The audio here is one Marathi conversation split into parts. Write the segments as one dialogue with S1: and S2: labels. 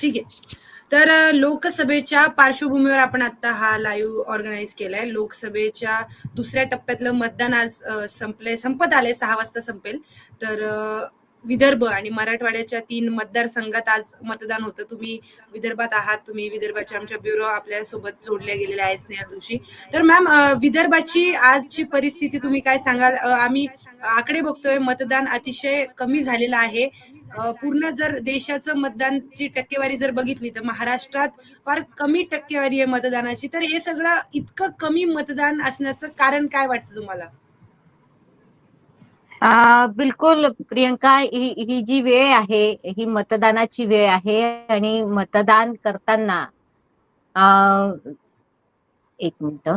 S1: ठीक आहे. तर लोकसभेच्या पार्श्वभूमीवर आपण आता हा लाईव्ह ऑर्गनाईज केलाय. लोकसभेच्या दुसऱ्या टप्प्यातलं मतदान आज संपलंय. संपत आलंय. सहा वाजता संपेल. तर विदर्भ आणि मराठवाड्याच्या तीन मतदारसंघात आज मतदान होतं. तुम्ही विदर्भात आहात तुम्ही विदर्भाच्या आमच्या ब्युरो आपल्यासोबत जोडल्या गेलेल्या आहेत स्नेहा जोशी. तर मॅम विदर्भाची आजची परिस्थिती तुम्ही काय सांगाल? आम्ही आकडे बघतोय मतदान अतिशय कमी झालेलं आहे. पूर्ण जर देशाचं मतदानची टक्केवारी जर बघितली तर महाराष्ट्रात फार कमी टक्केवारी आहे मतदानाची. तर हे सगळं इतकं कमी मतदान असण्याचं कारण काय वाटतं तुम्हाला?
S2: आ, बिलकुल प्रियंका ही ही जी वेळ आहे ही मतदानाची वेळ आहे आणि मतदान करताना आ, एक मिनिट.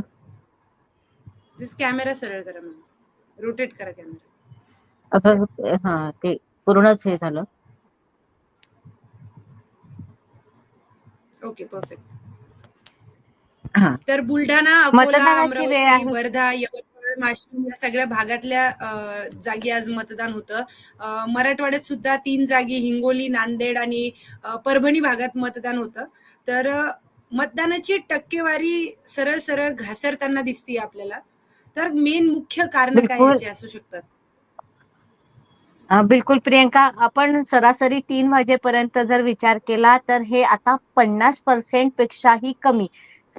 S1: कॅमेरा सरळ करा रोटेट करा कॅमेरा
S2: हा ते पूर्णच हे झालं.
S1: ओके परफेक्ट
S2: हा.
S1: तर बुलढाणा अकोला अमरावती. वर्धा यवतमाळ वाशिम या सगळ्या भागातल्या जागी आज मतदान होतं. मराठवाड्यात सुद्धा तीन जागी हिंगोली नांदेड आणि परभणी भागात मतदान होतं. तर मतदानाची टक्केवारी सरळ सरळ घसरताना दिसते आपल्याला. तर मेन मुख्य कारण काय असू शकतात?
S2: बिलकुल प्रियंका आपण सरासरी तीन वाजेपर्यंत जर विचार केला तर हे आता पन्नास पर्सेंट पेक्षाही कमी.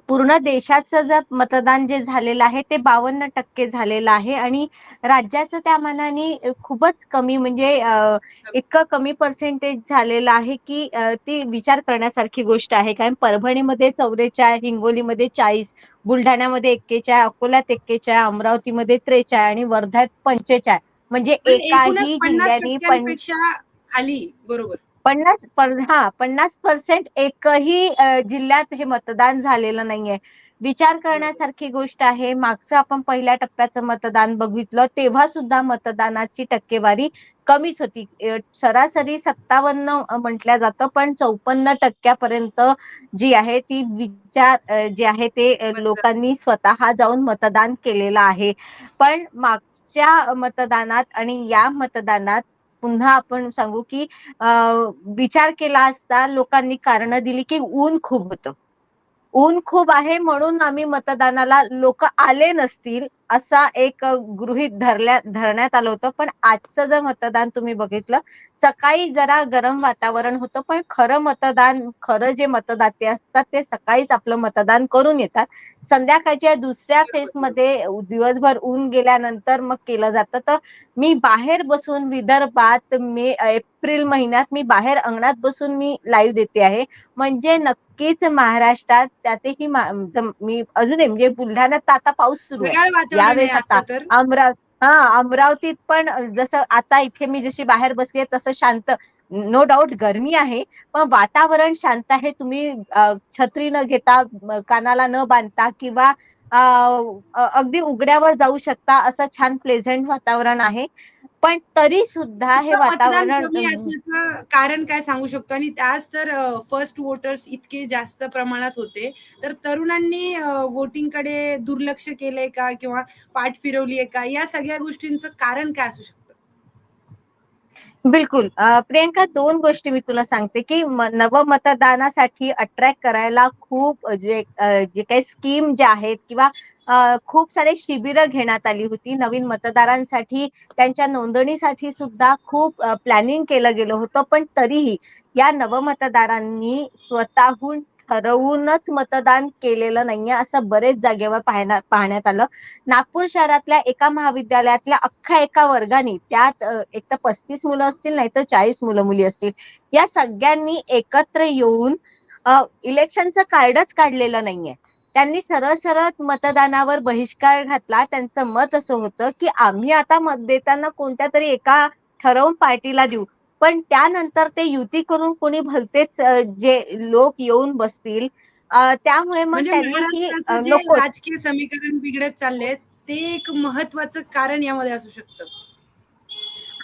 S2: पूर्ण देशाचं जर मतदान जे झालेलं आहे ते बावन्न टक्के झालेलं आहे. आणि राज्याचं त्या मानाने खूपच कमी म्हणजे इतकं कमी पर्सेंटेज झालेलं आहे की ती विचार करण्यासारखी गोष्ट आहे. कारण परभणीमध्ये चौवेचाळीस हिंगोलीमध्ये चाळीस बुलढाण्यामध्ये एक्केचाळीस अकोल्यात एक्केचाळीस अमरावतीमध्ये त्रेचाळीस आणि वर्ध्यात पंचेचाळीस. म्हणजे एकाही जिल्ह्याने
S1: खाली बरोबर.
S2: पन्नास हा पन्नास पर्सेंट एकही जिल्ह्यात हे मतदान झालेलं नाहीये. विचार करण्यासारखी गोष्ट आहे. मागचं आपण पहिल्या टप्प्याचं मतदान बघितलं तेव्हा सुद्धा मतदानाची टक्केवारी कमीच होती. सरासरी सत्तावन्न म्हटल्या जातं पण चौपन्न टक्क्यापर्यंत जी आहे ती विचार जे आहे ते लोकांनी स्वतः जाऊन मतदान केलेलं आहे. पण मागच्या मतदानात आणि या मतदानात पुन्हा आपण सांगू की विचार केला असता लोकांनी कारण दिली की ऊन खूप होतं. ऊन खूप आहे म्हणून आम्ही मतदानाला लोक आले नसतील. असा एक गृहित धरल्या धरण्यात आलं होतं. पण आजचं जर मतदान तुम्ही बघितलं सकाळी जरा गरम वातावरण होतं पण खरं मतदान खरं जे मतदाते असतात ते सकाळीच आपलं मतदान करून येतात. संध्याकाळच्या दुसऱ्या. फेजमध्ये दिवसभर ऊन गेल्यानंतर मग केलं जातं. तर मी बाहेर बसून विदर्भात मे एप्रिल महिन्यात मी बाहेर अंगणात बसून मी लाईव्ह देते आहे. म्हणजे नक्कीच महाराष्ट्रात त्यातही मा- अजूनही म्हणजे बुलढाण्यात आता पाऊस सुरू आहे. यावेळेस
S1: आता
S2: अमरावती हा अमरावतीत पण जसं आता इथे मी जशी बाहेर बसली तसं शांत नो डाऊट गरमी आहे पण वातावरण शांत आहे. तुम्ही छत्री न घेता कानाला न बांधता किंवा अगदी उघड्यावर जाऊ शकता असं छान प्लेझंट वातावरण आहे. पण तरी सुद्धा हे वातावरण
S1: कारण काय सांगू शकतो? आणि त्याच तर फर्स्ट वोटर्स इतके जास्त प्रमाणात होते. तर तरुणांनी वोटिंगकडे दुर्लक्ष केलंय का? किंवा पाठ फिरवली आहे का? या सगळ्या गोष्टींचं कारण काय असू शकतं?
S2: बिलकुल. प्रियंका दोन गोष्टी मी तुला सांगते की नवमतदानासाठी अट्रॅक्ट करायला खूप जे जे काही स्कीम ज्या आहेत किंवा खूप सारे शिबिरं घेण्यात आली होती. नवीन मतदारांसाठी त्यांच्या नोंदणीसाठी सुद्धा खूप प्लॅनिंग केलं गेलं होतं. पण तरीही या नवमतदारांनी स्वतःहून ठरवूनच मतदान केलेलं नाहीये असं बरेच जागेवर पाहण्यात पाहण्यात आलं. नागपूर शहरातल्या एका महाविद्यालयातल्या अख्खा एका वर्गाने त्यात एक तर पस्तीस मुलं असतील नाही तर चाळीस मुलं मुली असतील या सगळ्यांनी एकत्र येऊन इलेक्शनचं कार्डच काढलेलं नाहीये. त्यांनी सरळ सरळ मतदानावर बहिष्कार घातला. त्यांचं मत असं होतं की आम्ही आता मत देताना कोणत्या तरी एका ठरवून पार्टीला देऊ. पण त्यानंतर ते युती करून कोणी भलतेच जे लोक येऊन बसतील त्यामुळे मग
S1: म्हणजे राजकीय समीकरण बिघडत चाललंय ते एक महत्वाचं कारण यामध्ये असू शकतं.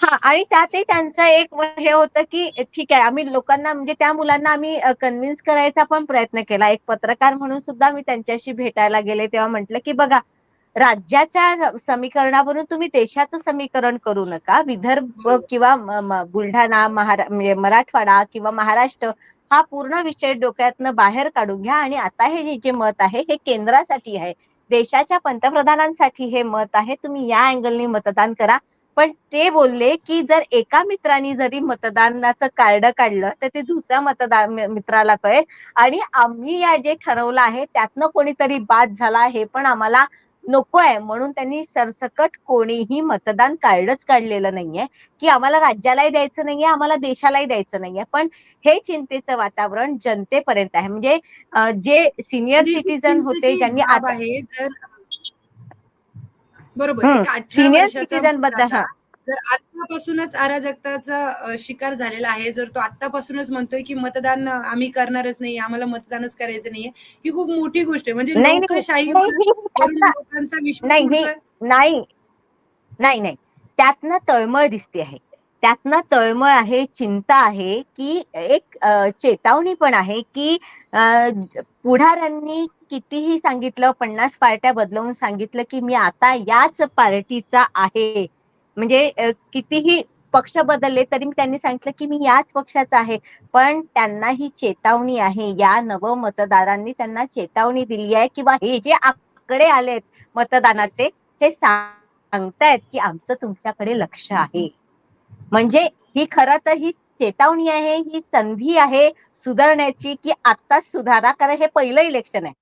S2: हा आणि त्यातही त्यांचं एक हे होतं की ठीक आहे आम्ही लोकांना म्हणजे त्या मुलांना आम्ही कन्व्हिन्स करायचा पण प्रयत्न केला. एक पत्रकार म्हणून सुद्धा मी त्यांच्याशी भेटायला गेले तेव्हा म्हटलं की बघा राज्याच्या समीकरणावरून तुम्ही देशाचं समीकरण करू नका. विदर्भ. किंवा बुलढाणा महारा म्हणजे मराठवाडा किंवा महाराष्ट्र हा पूर्ण विषय डोक्यातनं बाहेर काढून घ्या. आणि आता हे जे जे मत आहे हे केंद्रासाठी आहे. देशाच्या पंतप्रधानांसाठी हे मत आहे. तुम्ही या अँगलनी मतदान करा. पण ते बोलले की जर एका मित्राने जरी मतदानाचं कार्ड काढलं तर ते दुसऱ्या मतदान मित्राला कळेल. आणि आम्ही या जे ठरवलं आहे त्यातनं कोणीतरी बाद झाला हे पण आम्हाला नको आहे म्हणून त्यांनी सरसकट कोणीही मतदान कार्डच काढलेलं नाहीये. की आम्हाला राज्यालाही द्यायचं नाहीये आम्हाला देशालाही द्यायचं नाहीये. पण हे चिंतेचं वातावरण जनतेपर्यंत आहे. म्हणजे जे सिनियर
S1: म्हणजे
S2: सिटीजन होते
S1: चिंतेची
S2: ज्यांनी आता
S1: बरोबर वर्षाचा
S2: citizen बद्दल, हा.
S1: जर आतापासूनच अराजकताचा शिकार झालेला आहे. जर तो आतापासूनच म्हणतोय की मतदान आम्ही करणारच नाही आम्हाला मतदानच करायचं नाहीये ही खूप मोठी गोष्ट आहे. म्हणजे
S2: नाही, नाही,
S1: लोकशाहीवर
S2: नाही,
S1: वरून
S2: त्यातनं-
S1: लोकांचा विश्वास
S2: नाही. नाही नाही नाही. त्यातनं तळमळ दिसते आहे. त्यातनं तळमळ आहे चिंता आहे की एक चेतावणी पण आहे की पुढाऱ्यांनी कितीही सांगितलं पन्नास पार्ट्या बदलवून सांगितलं की मी आता याच पार्टीचा आहे. म्हणजे कितीही पक्ष बदलले तरी त्यांनी सांगितलं की मी याच पक्षाचा आहे. पण त्यांना ही चेतावणी आहे. या नव मतदारांनी त्यांना चेतावणी दिली आहे किंवा हे जे आकडे आलेत मतदानाचे ते सांगतायत की आमचं तुमच्याकडे लक्ष आहे. म्हणजे ही खरं तर ही चेतावणी आहे ही संधी आहे सुधारण्याची की आत्ताच सुधारा कारण हे पहिलं इलेक्शन आहे.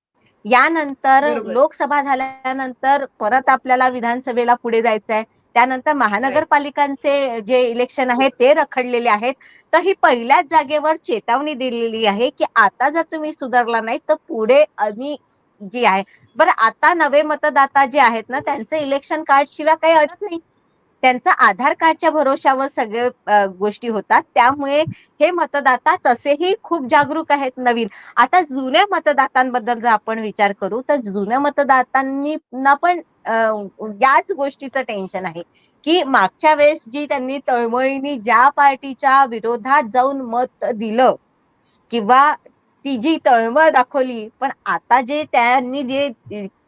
S2: यानंतर. लोकसभा झाल्यानंतर परत आपल्याला विधानसभेला पुढे जायचं आहे त्यानंतर महानगरपालिकांचे जे इलेक्शन आहे ते रखडलेले आहेत. तर ही पहिल्याच जागेवर चेतावणी दिलेली आहे की आता जर तुम्ही सुधारला नाही तर पुढे आणि जी आहे. बरं आता नवे मतदाता जे आहेत ना त्यांचं इलेक्शन कार्ड शिवाय काही अडत नाही. त्यांचं आधार कार्डच्या भरोशावर सगळे गोष्टी होतात. त्यामुळे हे मतदाता तसेही खूप जागरूक आहेत नवीन. आता जुन्या मतदातांबद्दल जर आपण विचार करू तर जुन्या मतदातांनी ना पण याच गोष्टीचं टेन्शन आहे की मागच्या वेळेस जी त्यांनी तळमळीने ज्या पार्टीच्या विरोधात जाऊन मत दिलं किंवा ती जी तळमळ दाखवली पण आता जे त्यांनी जे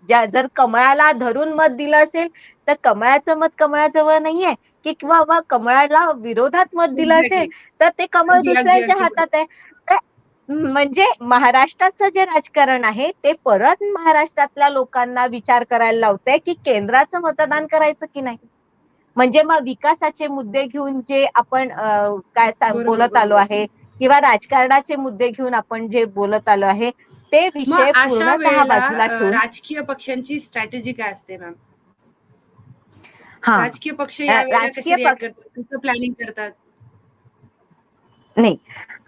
S2: ज्या- जर कमळाला धरून मत दिलं असेल तर कमळाचं मत कमळाजवळ नाहीये. की किंवा कमळाला विरोधात मत दिलं असेल तर ते कमळ दुसऱ्याच्या हातात आहे. म्हणजे महाराष्ट्राचं जे राजकारण आहे ते परत महाराष्ट्रातल्या लोकांना विचार करायला लावतंय की केंद्राचं मतदान करायचं की नाही? म्हणजे मग विकासाचे मुद्दे घेऊन जे आपण काय बोलत आलो. आहे किंवा राजकारणाचे मुद्दे घेऊन आपण जे बोलत आलो आहे ते विषय
S1: अशा वेळेला
S2: बाजूला ठेवून.
S1: राजकीय पक्षांची स्ट्रॅटेजी काय असते मॅम
S2: हा.
S1: राजकीय पक्ष प्लॅनिंग करतात?
S2: नाही.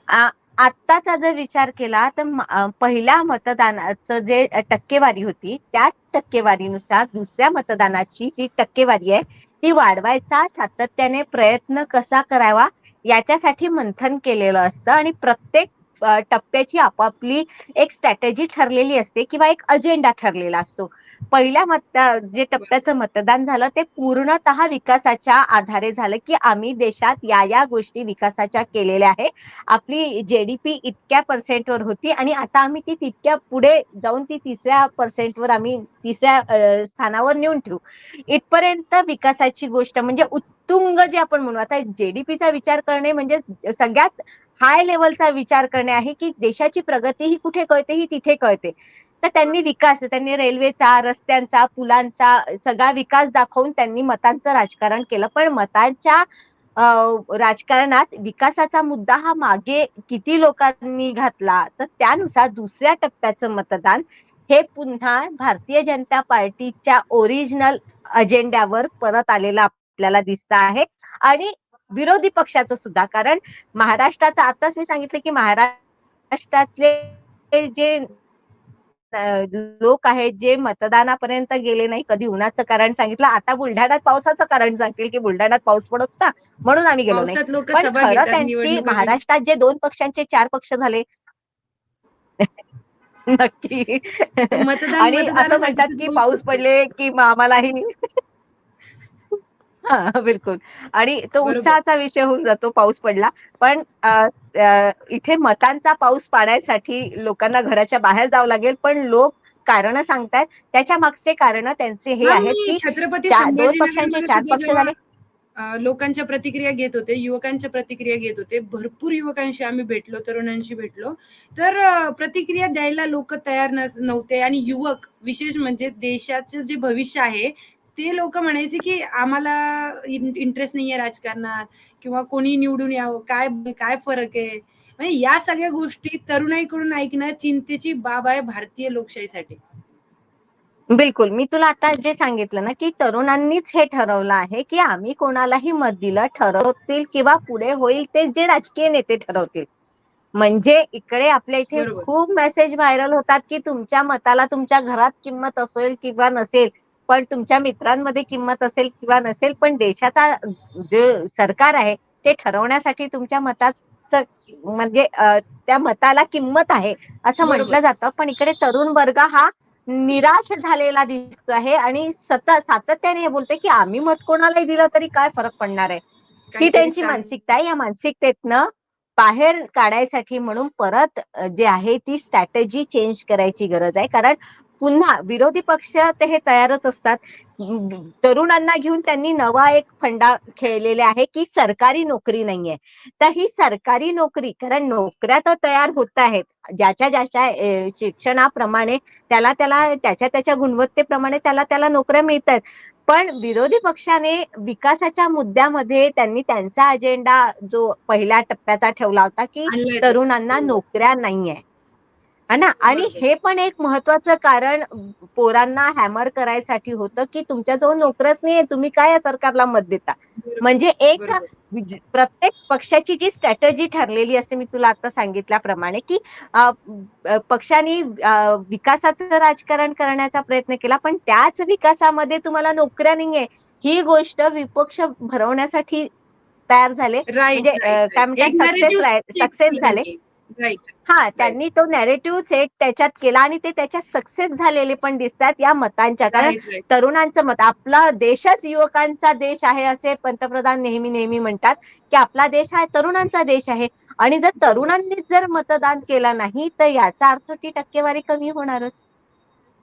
S2: आ- आत्ताचा जर विचार केला तर पहिल्या मतदानाचं जे टक्केवारी होती त्या टक्केवारीनुसार दुसऱ्या मतदानाची जी टक्केवारी आहे ती वाढवायचा सातत्याने प्रयत्न कसा करावा याच्यासाठी मंथन केलेलं असतं आणि प्रत्येक टप्प्याची आपापली एक स्ट्रॅटेजी ठरलेली असते किंवा एक अजेंडा ठरलेला असतो. पहिल्या मत जे टप्प्याचं मतदान झालं ते पूर्णतः विकासाच्या आधारे झालं की आम्ही देशात या या गोष्टी विकासाच्या केलेल्या आहे. आपली जेडीपी इतक्या पर्सेंटवर होती आणि आता आम्ही ती तितक्या पुढे जाऊन ती तिसऱ्या पर्सेंटवर आम्ही तिसऱ्या स्थानावर नेऊन ठेवू. इथपर्यंत विकासाची गोष्ट म्हणजे उत्तुंग जे आपण म्हणू आता जेडीपीचा विचार करणे म्हणजे सगळ्यात हाय लेवलचा विचार करणे आहे की देशाची प्रगती ही कुठे कळते ही तिथे कळते. तर त्यांनी विकास त्यांनी रेल्वेचा रस्त्यांचा पुलांचा सगळा विकास दाखवून त्यांनी मतांचं राजकारण केलं. पण मतांच्या राजकारणात विकासाचा मुद्दा हा मागे किती लोकांनी घातला तर त्यानुसार दुसऱ्या टप्प्याचं मतदान हे पुन्हा भारतीय जनता पार्टीच्या ओरिजिनल अजेंड्यावर परत आलेलं आपल्याला दिसत आहे. आणि विरोधी पक्षाचं सुद्धा. कारण महाराष्ट्राचं आताच मी सांगितलं की महाराष्ट्रातले जे लोक आहेत जे मतदानापर्यंत गेले नाही कधी उन्हाचं कारण सांगितलं आता बुलढाण्यात पावसाचं कारण सांगतील की बुलढाण्यात पाऊस पडत होता म्हणून आम्ही गेलो नाही. पण खरं त्यांची महाराष्ट्रात जे दोन पक्षांचे चार पक्ष झाले नक्की. आणि असं म्हणतात की पाऊस. पडले की आम्हालाही हा बिलकुल आणि तो. उत्साहाचा विषय होऊन जातो पाऊस पडला पण इथे मतांचा पाऊस पाडायसाठी लोकांना घराच्या बाहेर जावं लागेल पण लोक कारण सांगतायत त्याच्या मागचे कारण त्यांचे हे आहेत की
S1: छत्रपती
S2: दोन पक्षांचे चार पक्ष झाले
S1: लोकांच्या प्रतिक्रिया घेत होते, युवकांच्या प्रतिक्रिया घेत होते. भरपूर युवकांशी आम्ही भेटलो, तरुणांशी भेटलो. तर प्रतिक्रिया द्यायला लोकं तयार नस नव्हते आणि युवक विशेष म्हणजे देशाचं जे भविष्य आहे, ते लोकं म्हणायचे, की आम्हाला इंटरेस्ट नाहीये राजकारणात किंवा कोणी निवडून यावं, काय काय फरक आहे? म्हणजे या सगळ्या गोष्टी तरुणाईकडून ऐकणं चिंतेची बाब आहे भारतीय लोकशाहीसाठी.
S2: बिलकुल. मी तुला आता जे सांगितलं ना, की तरुणांनीच हे ठरवलं आहे, की आम्ही कोणालाही मत दिलं ठरवतील किंवा पुढे होईल ते जे राजकीय नेते ठरवतील. म्हणजे इकडे आपल्या इथे. खूप मेसेज व्हायरल होतात, की तुमच्या मताला तुमच्या घरात किंमत असेल किंवा नसेल, पण तुमच्या मित्रांमध्ये किंमत असेल किंवा नसेल, पण देशाचा जे सरकार आहे, ते ठरवण्यासाठी तुमच्या मताचं म्हणजे त्या मताला किंमत आहे, असं. म्हटलं जातं. पण इकडे तरुण वर्ग हा निराश झालेला दिसतो आहे आणि सतत सातत्याने हे बोलतोय, की आम्ही मत कोणालाही दिलं तरी काय फरक पडणार आहे? ही त्यांची मानसिकता आहे. या मानसिकतेतनं बाहेर काढायसाठी म्हणून परत जे आहे ती स्ट्रॅटेजी चेंज करायची गरज आहे. कारण पुन्हा विरोधी पक्ष ते हे तयारच असतात. तरुणांना घेऊन त्यांनी नवा एक फंडा खेळलेला आहे, की सरकारी नोकरी नाहीये. तर ही सरकारी नोकरी कारण नोकऱ्या तर तयार होत आहेत. ज्याच्या ज्याच्या शिक्षणाप्रमाणे त्याला त्याला त्याच्या त्याच्या गुणवत्तेप्रमाणे त्याला त्याला नोकऱ्या मिळतायत. पण विरोधी पक्षाने विकासाच्या मुद्द्यामध्ये त्यांनी त्यांचा अजेंडा जो पहिल्या टप्प्याचा ठेवला होता, की. तरुणांना. नोकऱ्या नाहीये. है ना? आणि. हे पण एक महत्वाचं कारण पोरांना हॅमर करायसाठी होतं, की तुमच्याजवळ नोकऱ्याच नाहीये. तुम्ही काय या सरकारला मत देता? म्हणजे एक प्रत्येक पक्षाची जी स्ट्रॅटेजी ठरलेली असते, मी तुला आता सांगितल्याप्रमाणे, की पक्षाने विकासाचं राजकारण करण्याचा प्रयत्न केला, पण त्याच विकासामध्ये तुम्हाला नोकऱ्या नाहीये, ही गोष्ट विपक्ष भरवण्यासाठी तयार झाले. म्हणजे काय. म्हणतात सक्सेस झाले. हां. त्यांनी तो नॅरेटिव्ह सेट त्याच्यात केला आणि ते त्याच्यात सक्सेस झालेले पण दिसतात या मतांच्या. कारण. तरुणांचं मत आपला देशच युवकांचा देश आहे, असे पंतप्रधान नेहमी नेहमी म्हणतात, की आपला देश हा तरुणांचा देश आहे आणि जर. तरुणांनीच जर मतदान केलं नाही, तर याचा अर्थ ती टक्केवारी कमी होणारच.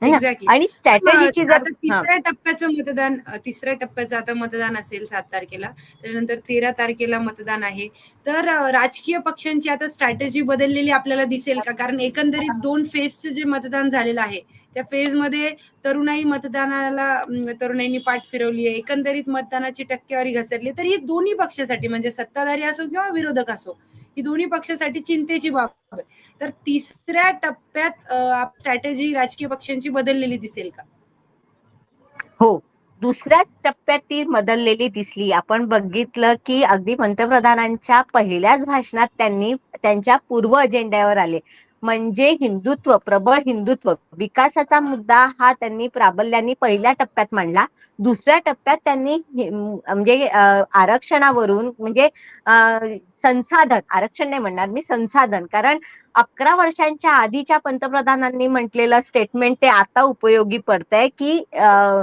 S2: आणि स्ट्रॅटेजीची जर.
S1: तिसऱ्या टप्प्याचं मतदान तिसऱ्या टप्प्याचं आता मतदान असेल 7 तारखेला. त्यानंतर 13 तारखेला मतदान आहे. तर राजकीय पक्षांची आता स्ट्रॅटेजी बदललेली आपल्याला दिसेल का? कारण एकंदरीत 2 फेजचं जे मतदान झालेलं आहे, त्या फेजमध्ये तरुणाई मतदानाला तरुणाईंनी पाठ फिरवली आहे. एकंदरीत मतदानाची टक्केवारी घसरली. तर ही दोन्ही पक्षासाठी म्हणजे सत्ताधारी असो किंवा विरोधक असो, ही दोन्ही पक्षासाठी चिंतेची बाब आहे. तर तिसऱ्या टप्प्यात स्ट्रॅटेजी राजकीय पक्षांची बदललेली दिसेल का?
S2: हो. दुसऱ्याच टप्प्यात ती बदललेली दिसली. आपण बघितलं, की अगदी पंतप्रधानांच्या पहिल्याच भाषणात त्यांनी त्यांच्या पूर्व अजेंड्यावर आले. म्हणजे हिंदुत्व, प्रबळ हिंदुत्व, विकासाचा मुद्दा हा त्यांनी प्राबल्याने पहिल्या टप्प्यात मांडला. दुसऱ्या टप्प्यात त्यांनी म्हणजे आरक्षणावरून म्हणजे संसाधन, आरक्षण नाही म्हणणार मी, संसाधन. कारण 11 वर्षांच्या आधीच्या पंतप्रधानांनी म्हटलेलं स्टेटमेंट ते आता उपयोगी पडतंय, की अं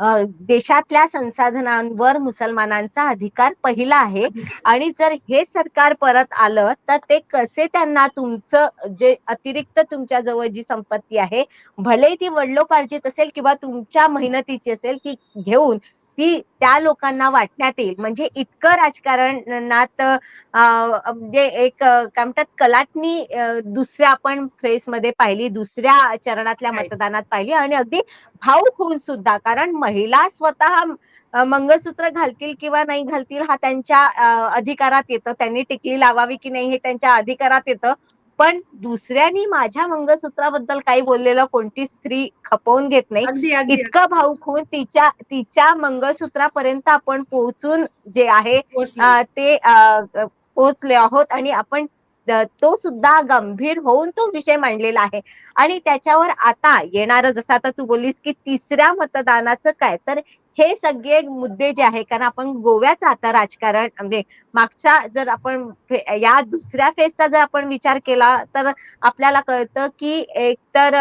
S2: देशातल्या संसाधनांवर मुसलमानांचा अधिकार पहिला आहे. आणि जर हे सरकार परत आलं, तर ते कसे त्यांना तुमचं जे अतिरिक्त तुमच्या जवळ जी संपत्ती आहे, भलेही ती वडिलोपार्जित असेल किंवा तुमच्या मेहनतीची असेल, ती घेऊन ती त्या लोकांना वाटण्यात येईल. म्हणजे इतकं राजकारणात अ, म्हणजे एक काय म्हणतात कलाटणी दुसऱ्या आपण फेजमध्ये पाहिली, दुसऱ्या चरणातल्या. मतदानात पाहिली आणि अगदी भावूक होऊन सुद्धा. कारण महिला स्वतः मंगळसूत्र घालतील किंवा नाही घालतील हा त्यांच्या अधिकारात येतं. त्यांनी टिकली लावावी की नाही हे त्यांच्या अधिकारात येतं. पण दुसऱ्यानी माझ्या मंगळसूत्राबद्दल काही बोललेलं कोणती स्त्री खपवून घेत नाही. इतकं. भावूक होऊन तिच्या तिच्या मंगळसूत्रापर्यंत आपण पोहोचून जे आहे ते पोहोचले आहोत आणि आपण तो सुद्धा गंभीर होऊन तो विषय मांडलेला आहे. आणि त्याच्यावर आता येणारं जसं आता तू बोललीस, की तिसऱ्या मतदानाचं काय? तर हे सगळे मुद्दे जे आहे कारण आपण गोव्याचं आता राजकारण म्हणजे मागच्या जर आपण या दुसऱ्या फेजचा जर आपण विचार केला, तर आपल्याला कळतं, की एकतर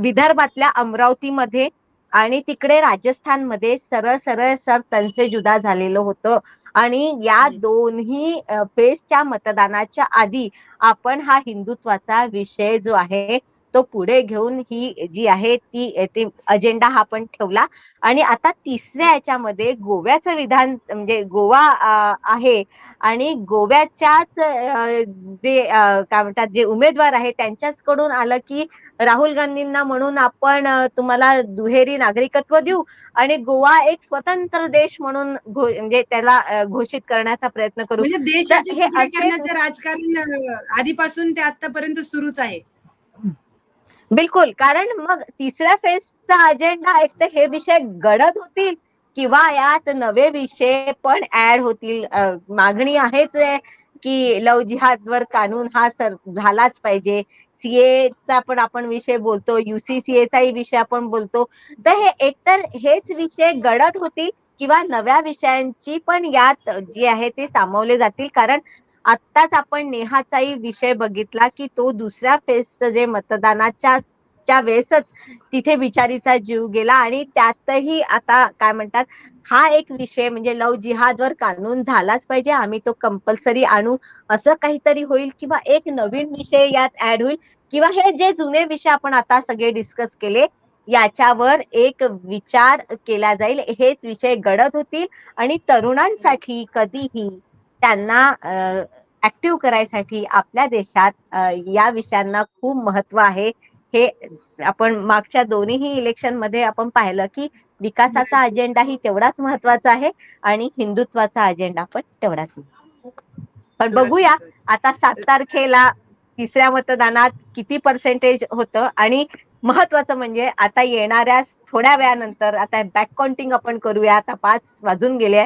S2: विदर्भातल्या अमरावतीमध्ये आणि तिकडे राजस्थानमध्ये सरळ सरळ सर तनसे जुदा झालेलं होतं आणि या. दोन्ही फेजच्या मतदानाच्या आधी आपण हा हिंदुत्वाचा विषय जो आहे, तो पुढे घेऊन ही जी आहे ती ती अजेंडा हा पण ठेवला. आणि आता तिसऱ्या याच्यामध्ये गोव्याचं विधान म्हणजे गोवा आहे. आणि गोव्याच्याच जे काय म्हणतात जे उमेदवार आहेत त्यांच्याच कडून आलं की राहुल गांधींना म्हणून आपण तुम्हाला दुहेरी नागरिकत्व देऊ. आणि गोवा एक स्वतंत्र देश म्हणून म्हणजे त्याला घोषित करण्याचा प्रयत्न करू.
S1: म्हणजे करण्याचं राजकारण आधीपासून ते आतापर्यंत सुरूच आहे.
S2: बिलकुल. कारण मग तिसऱ्या फेजचा अजेंडा एक तर हे विषय गडद होतील किंवा यात नवे विषय पण ऍड होतील. मागणी आहेच आहे की लव जिहादवर कानून हा सर झालाच पाहिजे. सीए चा पण आपण विषय बोलतो युसीसीए चाही विषय आपण बोलतो. तर हे एकतर हेच विषय गडद होतील किंवा नव्या विषयांची पण यात जे आहे ते सामावले जातील. कारण आत्ताच आपण नेहाचाही विषय बघितला की तो दुसऱ्या फेजचं जे मतदानाच्या च्या वेळेसच तिथे बिचारीचा जीव गेला आणि त्यातही आता काय म्हणतात हा एक विषय म्हणजे लव जिहादवर कानून झालाच पाहिजे आम्ही तो कंपल्सरी आणू असं काहीतरी होईल किंवा एक नवीन विषय यात ऍड होईल किंवा हे जे जुने विषय आपण आता सगळे डिस्कस केले याच्यावर एक विचार केला जाईल हेच विषय गडद होतील आणि तरुणांसाठी कधीही त्यांना ऍक्टिव्ह करायसाठी आपल्या देशात अ, या विषयांना खूप महत्त्व आहे. हे आपण मागच्या दोन्हीही इलेक्शनमध्ये आपण पाहिलं की विकासाचा अजेंडा ही तेवढाच महत्त्वाचा आहे आणि हिंदुत्वाचा अजेंडा पण तेवढाच महत्त्वाचा आहे. पण बघूया आता सात तारखेला तिसऱ्या मतदानात किती पर्सेंटेज होतं? आणि महत्वाचं म्हणजे आता येणाऱ्या थोड्या वेळानंतर आता बॅक काउंटिंग आपण करूया. आता पाच वाजून गेले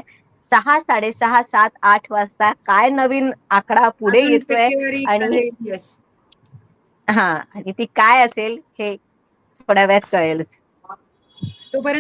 S2: सहा साडेसहा सात आठ वाजता काय नवीन आकडा पुढे येतोय आणि-. हा आणि ती काय असेल हे थोड्या वेळात कळेलच
S1: तोपर्यंत